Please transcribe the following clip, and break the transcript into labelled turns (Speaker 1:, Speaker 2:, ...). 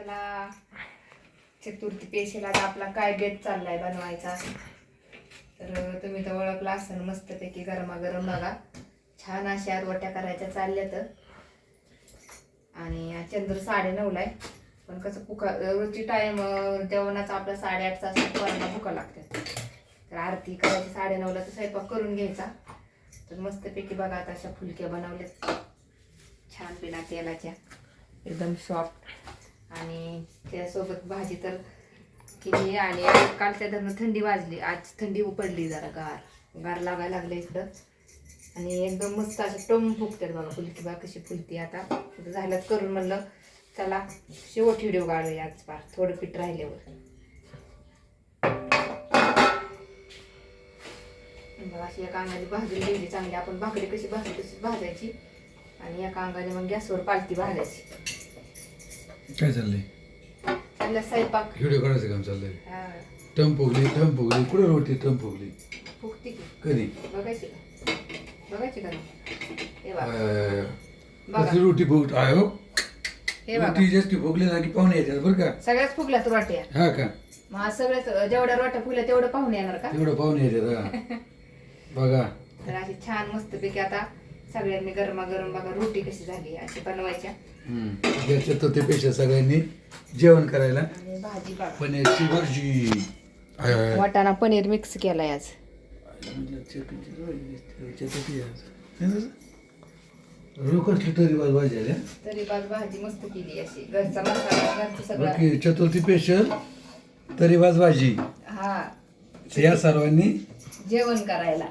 Speaker 1: चला. चतुर्थी पेशेला आता आपला काय बेत चाललाय बनवायचा. तर तुम्ही तर ओळखला असेल मस्तपैकी गरमागरम बघा. छान अशा रोट्या करायच्या चालल्या तर आणि चंद्र साडे नऊला आहे. पण कसं भुका रोजची टाईम जेवणाचा आपला साडेआठचा असं पोरांना भुका लागतात. तर आरती करायची साडे नऊला तर स्वयंपाक करून घ्यायचा. तर मस्तपैकी बघा आता अशा फुलक्या बनवल्यात. छान बिना तेलाच्या. एकदम सॉफ्ट आणि त्यासोबत भाजी तर केली आणि कालच्या धरणं थंडी वाजली. आज थंडी पडली जरा गार. गार लागायला लागलं इकडं. आणि एकदम मस्त असं टम फुकतात बघा फुलकी. बा कशी फुलती आता. झालं करून म्हणलं चला शेवट व्हिडिओ काढूया आज पार थोडं पीठ राहिल्यावर. अशी एका अंगाने भाजून घ्यायची चांगली. आपण भाकरी कशी भाजली तशी भाजायची. आणि एका अंगाने मग गॅसवर पालती भाजायची.
Speaker 2: काय चाललंय?
Speaker 1: स्वयंपाक.
Speaker 2: व्हिडिओ काढायचं काम चाललंय.
Speaker 1: हा,
Speaker 2: टम फुगली टम फुगली कुठे रोटी टम फुगली
Speaker 1: फुगती की.
Speaker 2: कधी?
Speaker 1: बघायची का? बघायची का? हे बघा.
Speaker 2: अं,
Speaker 1: बघा.
Speaker 2: कसली रोटी फुग आहे हो
Speaker 1: हे बघा.
Speaker 2: रोटी जास्ती फुगली ना की पाहुणे येतात बरं का?
Speaker 1: सगळ्याच फुगल्यात रोट्या.
Speaker 2: हा का?
Speaker 1: मग आज सगळ्याच जेवढ्या रोट्या फुगल्या तेवढं पाहून येणार का?
Speaker 2: तेवढं पाहुणे येतात हा. बघा.
Speaker 1: तर अशी छान मस्तपैकी आता सगळ्यांनी गरमागरम बघा रोटी कशी झाली अशी बनवायच्या.
Speaker 2: हम्म. या चतुर्थीपेक्षा सगळ्यांनी जेवण करायला.
Speaker 1: आणि भाजी बघा
Speaker 2: पनीरची भाजी. आहे, आहे.
Speaker 1: वाटाणा पनीर मिक्स केलाय आज?
Speaker 2: रोज कसली तरी बाज भाजी आली हा?
Speaker 1: तरी बाज भाजी मस्त केली अशी. घरचा मसाला घरचं सगळं.
Speaker 2: बाकी चतुर्थी स्पेशल तरी बाज भाजी.
Speaker 1: हा.
Speaker 2: या सर्वांनी
Speaker 1: जेवण करायला.